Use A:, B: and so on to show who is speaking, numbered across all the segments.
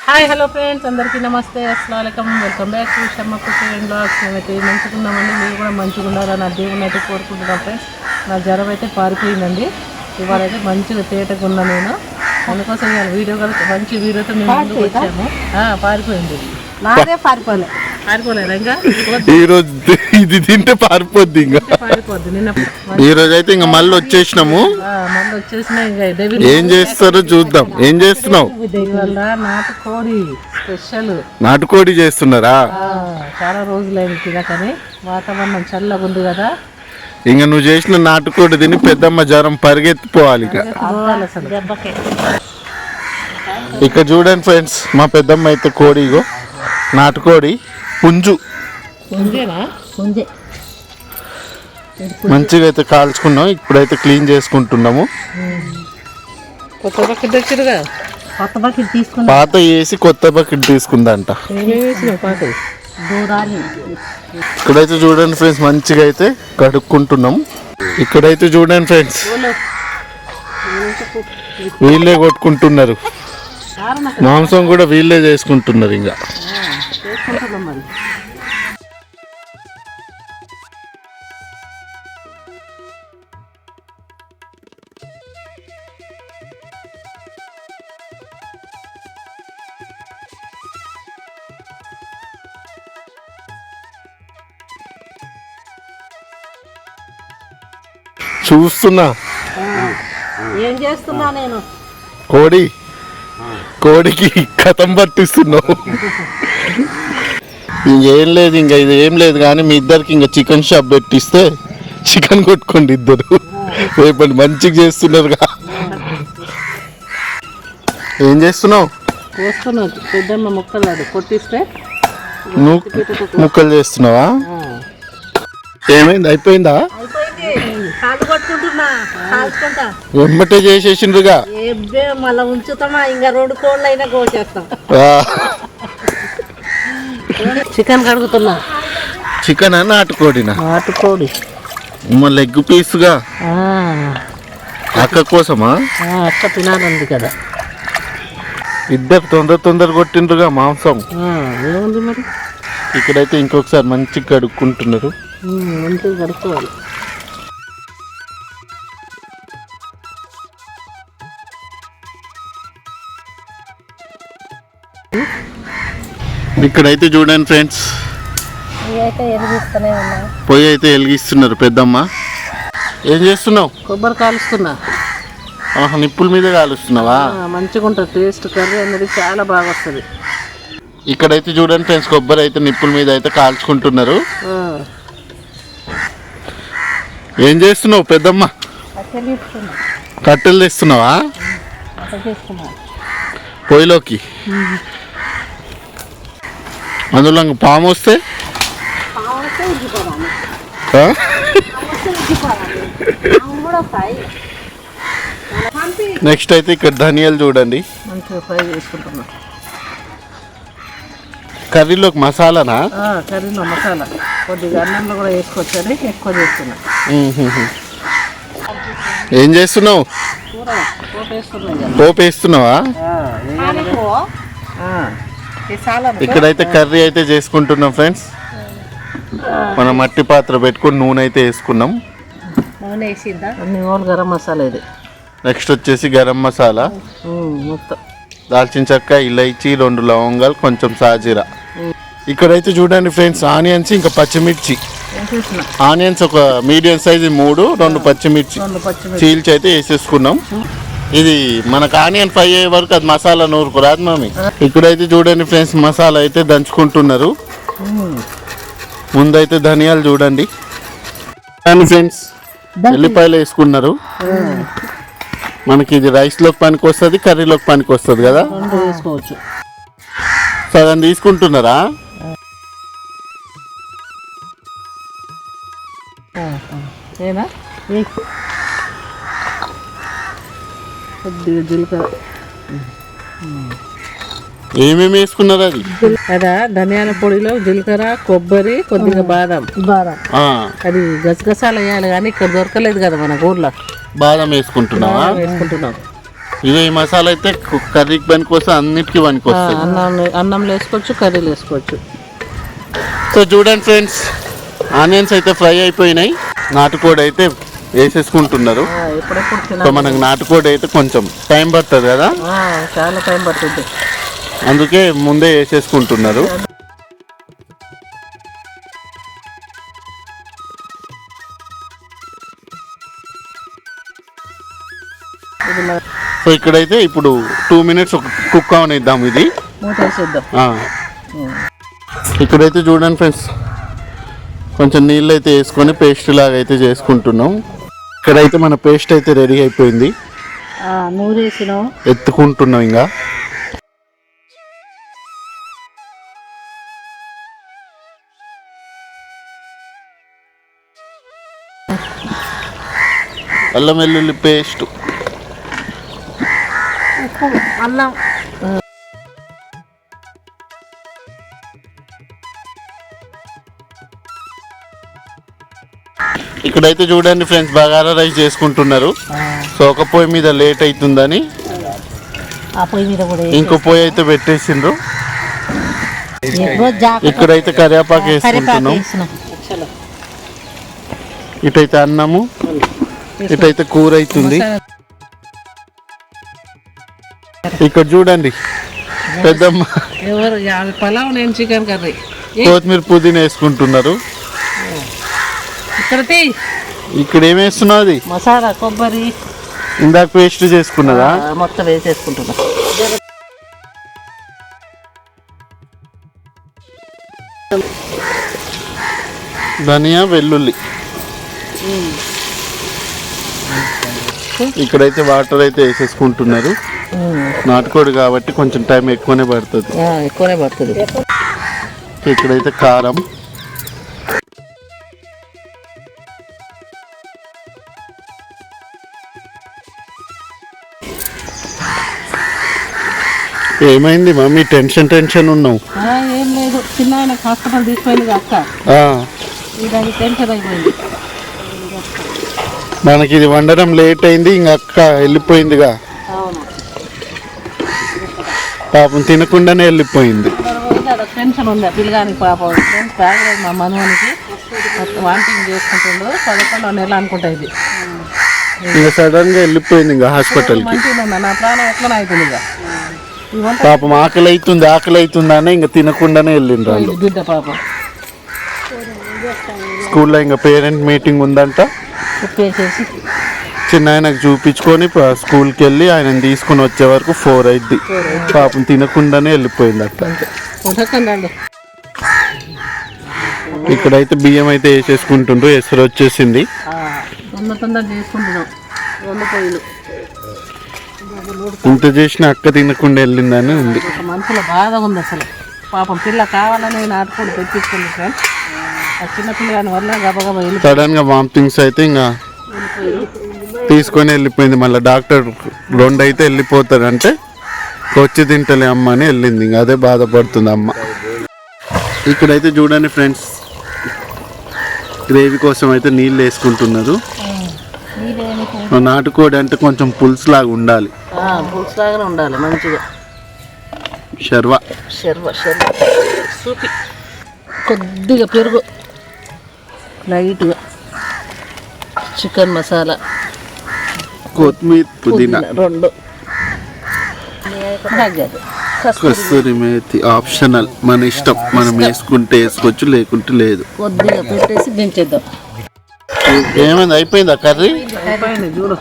A: Hi hello friends అందరికీ నమస్తే అస్సలం welcome back to Shamma cooking blogs. మేమైతే మంచిగా ఉన్నామండి మీరు కూడా మంచిగా ఉన్నారని నా దేవుని అయితే కోరుకుంటున్నాం ఫ్రెండ్స్. నా జ్వరం అయితే పారిపోయిందండి. ఇవాళ అయితే మంచిగా తేటగా ఉన్నా నేను. అందుకోసం ఇవాళ వీడియో కూడా మంచి వీడియోతో మేము ముందుకు వచ్చాము. పారిపోయింది.
B: నాదే పారిపోలే.
A: పారిపోలేదు ఇంకా?
C: ఈ రోజు ఇది తింటే పారిపోద్ది ఇంకా.
A: పారిపోద్ది. నిన్న
C: ఈ రోజు అయితే ఇంకా మళ్ళీ వచ్చేసినాము.
A: ఇంకా
C: ఏం చేస్తారో చూద్దాం. ఏం చేస్తున్నావు?
A: ఇవాళ నాటు కోడి స్పెషల్.
C: నాటుకోడి చేస్తున్నారా?
A: చాలా రోజులైంది తినకని. వాతావరణం చల్లగా ఉంది కదా.
C: ఇంకా నువ్వు చేసిన నాటుకోడి తిని పెద్దమ్మ జ్వరం పరిగెత్తిపోవాలి ఇక. ఇక్కడ చూడండి ఫ్రెండ్స్ మా పెద్దమ్మ అయితే కోడి ఇగో. నాటుకోడి. పుంజు. మంచిగా అయితే కాల్చుకున్నాం ఇప్పుడైతే క్లీన్ చేసుకుంటున్నాము. పాత వేసి కొత్త బకెట్ తీసుకుందంట. ఇక్కడైతే చూడండి ఫ్రెండ్స్ మంచిగా అయితే కడుక్కుంటున్నాం. ఇక్కడైతే చూడండి ఫ్రెండ్స్ వీళ్ళే కొట్టుకుంటున్నారు. మాంసం కూడా వీళ్ళే చేసుకుంటున్నారు ఇంకా.
A: చేసుకుంటున్నాం మరి.
C: చూస్తున్నా.
B: ఏం చేస్తున్నా నేను?
C: కోడి. కోడికి కథం పట్టిస్తున్నావు. ఇంకేం లేదు ఇంకా ఇది ఏం లేదు కానీ మీ ఇద్దరికి ఇంకా చికెన్ షాప్ పెట్టిస్తే చికెన్ కొట్టుకోండి ఇద్దరు. రేపటి మంచిగా చేస్తున్నారుగా ఏం చేస్తున్నావు?
A: కోస్తున్నావు పెద్దమ్మ ముక్కలు అది కొట్టిస్తే
C: నువ్వు ముక్కలు చేస్తున్నావా? ఏమైంది అయిపోయిందా? వెంబటే చేసేసిండ్రుగా.
B: మళ్ళీ ఉంచుతామా ఇంకా రెండు కోళ్ళు అయినా కోసేస్తాం
A: చికెన్ కడుగుతున్నా.
C: చికెన్? నాటుకోడినా?
A: నాటుకోడి.
C: లెగ్ పీస్గా? అక్క కోసమా?
A: అక్క తినాలంది కదా.
C: ఇద్దరు తొందర తొందర కొట్టిండ్రుగా మాంసం.
A: ఏముంది మరి?
C: ఇక్కడైతే ఇంకొకసారి మంచిగా కడుక్కుంటున్నారు.
A: మంచిగా కడుక్కోవాలి.
C: ఇక్కడైతే చూడండి ఫ్రెండ్స్. పొయ్యి అయితే వెలిగిస్తున్నారు పెద్దమ్మ. ఏం చేస్తున్నావు?
A: కొబ్బరి కాలుస్తున్నా.
C: ఆహా నిప్పుల మీద కాలుస్తున్నావా?
A: ఆ, మంచిగా ఉంటుంది. టేస్ట్ కర్రీ అనేది చాలా బాగా వస్తుంది.
C: ఇక్కడైతే చూడండి ఫ్రెండ్స్ కొబ్బరి అయితే నిప్పుల మీద అయితే కాల్చుకుంటున్నారు. ఏం చేస్తున్నావు పెద్దమ్మ? కట్టెలు తెస్తున్నావా? పొయ్యిలోకి. అందులో పాము వస్తే? నెక్స్ట్ అయితే ఇక్కడ ధనియాలు చూడండి. కర్రీలోకి మసాలానా?
A: కర్రీలో మసాలా. కొద్దిగా అన్నంలో కూడా వేసుకోవచ్చని ఎక్కువ చేస్తున్నా.
C: ఏం చేస్తున్నావు?
A: పోపు
C: వేస్తున్నావా? ఇక్కడైతే కర్రీ అయితే చేసుకుంటున్నాం ఫ్రెండ్స్. మన మట్టి పాత్ర పెట్టుకుని నూనె అయితే వేసుకున్నాం.
B: నూనె
A: గరం మసాలా ఇది.
C: నెక్స్ట్ వచ్చేసి గరం మసాలా.
A: మొత్తం.
C: దాల్చిన చెక్క ఇలైచి రెండు లవంగాలు కొంచెం సాజీరా. ఇక్కడైతే చూడండి ఫ్రెండ్స్ ఆనియన్స్ ఇంకా పచ్చిమిర్చి. ఆనియన్స్ ఒక మీడియం సైజు మూడు రెండు పచ్చిమిర్చి.
A: రెండు పచ్చిమిర్చి.
C: చీల్చి అయితే వేసేసుకున్నాం. ఇది మనకు ఆనియన్ ఫ్రై అయ్యే వరకు అది మసాలా నూరుకు రాదు మమ్మీ ఇక్కడైతే చూడండి ఫ్రెండ్స్ మసాలా అయితే దంచుకుంటున్నారు. ముందైతే ధనియాలు చూడండి. ఫ్రెండ్స్ ఎల్లిపాయలు వేసుకున్నారు. మనకి ఇది రైస్లోకి పనికి వస్తుంది కర్రీలోకి పనికి వస్తుంది కదా?
A: వేసుకోవచ్చు.
C: సగం తీసుకుంటున్నారా.
A: ఏనా. కొద్దిగా జీలకర్ర
C: ఏమేమి వేసుకున్నారు అది?
A: అదా ధనియాల పొడిలో జీలకర్ర కొబ్బరి కొద్దిగా బాదం.
B: బాదం.
C: ఆ,
A: అది గసగసాలు వేయాలి కానీ ఇక్కడ దొరకలేదు కదా మన ఊర్లో.
C: బాదం వేసుకుంటున్నావా?
A: వేసుకుంటున్నాం.
C: ఇదో ఈ మసాలా అయితే కర్రీకి పనికి వస్తుంది అన్నిటికీ పనికి
A: ఆ,
C: వస్తుంది
A: అన్నం అన్నంలో వేసుకోవచ్చు కర్రీలు వేసుకోవచ్చు.
C: సో చూడండి ఫ్రెండ్స్ ఆనియన్స్ అయితే ఫ్రై అయిపోయినాయి. నాటుకోడి అయితే వేసేసుకుంటున్నారు. సో మనకు నాటుకోడి అయితే కొంచెం టైం పడుతుంది కదా?
A: చాలా టైం పడుతుంది.
C: అందుకే ముందే వేసేసుకుంటున్నారు. సో ఇక్కడైతే ఇప్పుడు టూ మినిట్స్ ఒక కుక్ అవనిద్దాం ఇది. ఇక్కడైతే చూడండి ఫ్రెండ్స్ కొంచెం నీళ్ళు అయితే వేసుకొని పేస్ట్ లాగా అయితే చేసుకుంటున్నాం. ఇక్కడైతే మన పేస్ట్ అయితే రెడీ అయిపోయింది.
B: నూరేసినాం.
C: ఎత్తుకుంటున్నాం ఇంకా అల్లం వెల్లుల్లి పేస్ట్.
B: ఉప్పు
C: ఇక్కడైతే చూడండి ఫ్రెండ్స్ బగారా రైస్ చేసుకుంటున్నారు. సో ఒక పొయ్యి మీద లేట్ అవుతుందని ఇంకో పొయ్యి అయితే పెట్టేసిండ్రు. ఇక్కడైతే కరివేపాకు వేసుకుంటున్నాం. ఇటైతే అన్నము ఇటైతే కూర అవుతుంది ఇక్కడ చూడండి పెద్దమ్మ.
A: పలావ్ నేను చికెన్ కర్రీ.
C: కొత్తిమీర పుదీనా వేసుకుంటున్నారు.
A: ఇక్కడ.
C: ఇక్కడ ఏం వేస్తున్నావు అది
B: మసాలా కొబ్బరి.
C: ఇందాక పేస్ట్ చేసుకున్నదా?
A: మొత్తం వేసేసుకుంటున్నా.
C: ధనియా వెల్లుల్లి. ఇక్కడైతే వాటర్ అయితే వేసేసుకుంటున్నారు. నాటుకోడి కాబట్టి కొంచెం టైం ఎక్కువనే పడుతుంది.
A: ఎక్కువనే పడుతుంది.
C: ఇక్కడైతే కారం. ఏమైంది మమ్మీ టెన్షన్ టెన్షన్ ఉన్నావు.
A: ఏం లేదు. చిన్న ఆయన హాస్పిటల్ తీసుకెళ్ళి అక్క. టెన్షన్ అయిపోయింది.
C: మనకి ఇది వండడం లేట్ అయింది ఇంక అక్క వెళ్ళిపోయిందిగా. పాపం తినకుండానే వెళ్ళిపోయింది.
A: టెన్షన్ ఉంది. పిల్లగానికి పాపం మా మనవానికి. వాంటింగ్ చేసుకుంటుండు. పదకొండో నెల అనుకుంటా ఇది.
C: ఇంకా సడన్గా వెళ్ళిపోయింది ఇంకా హాస్పిటల్కి
A: మంచిగా ఉందా నా ప్రాణం ఎట్లా అవుతుంది ఇక
C: పాపం ఆకలి అవుతుంది ఆకలి అవుతుంది అని ఇంకా తినకుండానే వెళ్ళిండ్రు వాళ్ళు.
A: బిడ్డ పాపం?
C: స్కూల్లో ఇంకా పేరెంట్ మీటింగ్ ఉందంట. చిన్న ఆయనకు చూపించుకొని స్కూల్కి వెళ్ళి ఆయన తీసుకుని వచ్చే వరకు ఫోర్ అయింది పాపం తినకుండానే వెళ్ళిపోయింది అట్లా
A: ఉండకండి
C: ఇక్కడైతే బియ్యం అయితే వేసేసుకుంటుండ్రు ఎసరు వచ్చేసింది.
A: తొందర తొందర చేసుకుంటున్నాం
C: ఇంత చేసిన అక్క తినకుండా వెళ్ళిందని ఉంది.
A: ఒక మనసులో బాధ ఉంది అసలు. పాపం పిల్ల కావాలని నాటుకోడి తెప్పించుకుంది ఫ్రెండ్స్ ఆ చిన్న పిల్లగాని వల్ల గబగబా వెళ్ళి
C: సడన్గా వామిటింగ్స్ అయితే ఇంకా తీసుకొని వెళ్ళిపోయింది. మళ్ళీ డాక్టర్ రెండు అయితే వెళ్ళిపోతారు అంటే వచ్చి తింటలే అమ్మ అని వెళ్ళింది. ఇంకా అదే బాధపడుతుంది అమ్మ. ఇక్కడైతే చూడండి ఫ్రెండ్స్ గ్రేవీ కోసం అయితే నీళ్ళు వేసుకుంటున్నారు. నాటుకోడి అంటే కొంచెం పులుసు లాగా ఉండాలి.
A: పులుసు లాగానే ఉండాలి మంచిగా.
C: షర్వ.
A: షర్వ షర్వ. సూపి. కొద్దిగా పెరుగు. లైట్గా. చికెన్ మసాలా.
C: కొత్తిమీర పుదీనా.
A: రెండు.
C: కస్తూరి మేతి ఆప్షనల్. మన ఇష్టం. మనం వేసుకుంటే వేసుకోవచ్చు లేకుంటే లేదు.
A: కొద్దిగా పెట్టేసి దించేద్దాం.
C: ఏమైంది? అయిపోయిందా కర్రీ?
A: అయిపోయింది చూడు.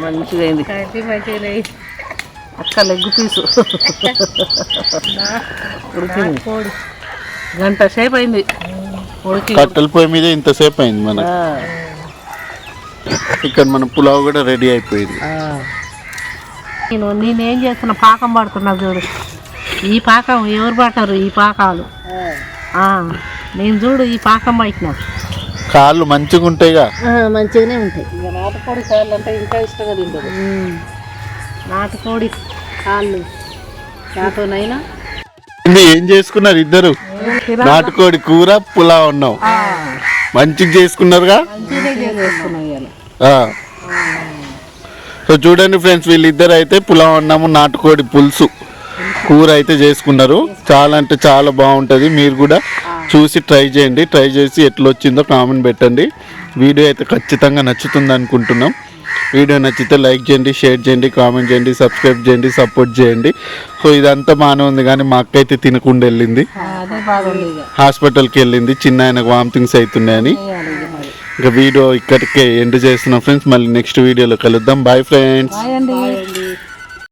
A: మంచిగా అయింది అక్క లెగ్ పీసు. ఉడికింది. గంట సేపు అయింది. ఉడికి
C: కట్టెల పొయ్యి మీద ఇంతసేపు అయింది మనకి.
A: ఆ,
C: ఇక్కడ మన పులావ్ కూడా రెడీ అయిపోయింది.
A: ఆ.
B: నేను నేనేం చేస్తున్నా పాకం పడుతున్నా చూడు. ఈ పాకం ఎవరు పట్టారు? ఈ పాకాలు. ఆ, నేను చూడు ఈ పాకం పట్టినా.
C: కాళ్ళు మంచిగా ఉంటాయిగా?
B: మంచిగానే ఉంటాయి.
A: ఇక నాటుకోడి కాళ్ళు అంటే ఇంకా ఇష్టంగా తింటుంది
B: నాటుకోడి కాళ్ళు. నాతోనైనా.
C: ఏం చేసుకున్నారు ఇద్దరు? నాటుకోడి కూర పులావ్ ఉన్నాం మంచిగా చేసుకున్నారుగా. సో చూడండి ఫ్రెండ్స్ వీళ్ళిద్దరు అయితే పులావ్ అన్నము నాటుకోడి పులుసు. కూర అయితే చేసుకున్నారు. చాలా అంటే చాలా బాగుంటుంది. మీరు కూడా చూసి ట్రై చేయండి. ట్రై చేసి ఎట్లా వచ్చిందో కామెంట్ పెట్టండి. వీడియో అయితే ఖచ్చితంగా నచ్చుతుంది అనుకుంటున్నాం. వీడియో నచ్చితే లైక్ చేయండి షేర్ చేయండి కామెంట్ చేయండి సబ్స్క్రైబ్ చేయండి సపోర్ట్ చేయండి. సో ఇదంతా బాగానే ఉంది కానీ మా అక్క అయితే తినకుండా వెళ్ళింది. హాస్పిటల్కి వెళ్ళింది. చిన్న ఆయనకు వామిటింగ్స్ అవుతున్నాయని.
B: ఇక
C: వీడియో ఇక్కడికే ఎండ్ చేస్తున్నాం ఫ్రెండ్స్. మళ్ళీ నెక్స్ట్ వీడియోలో కలుద్దాం. Bye friends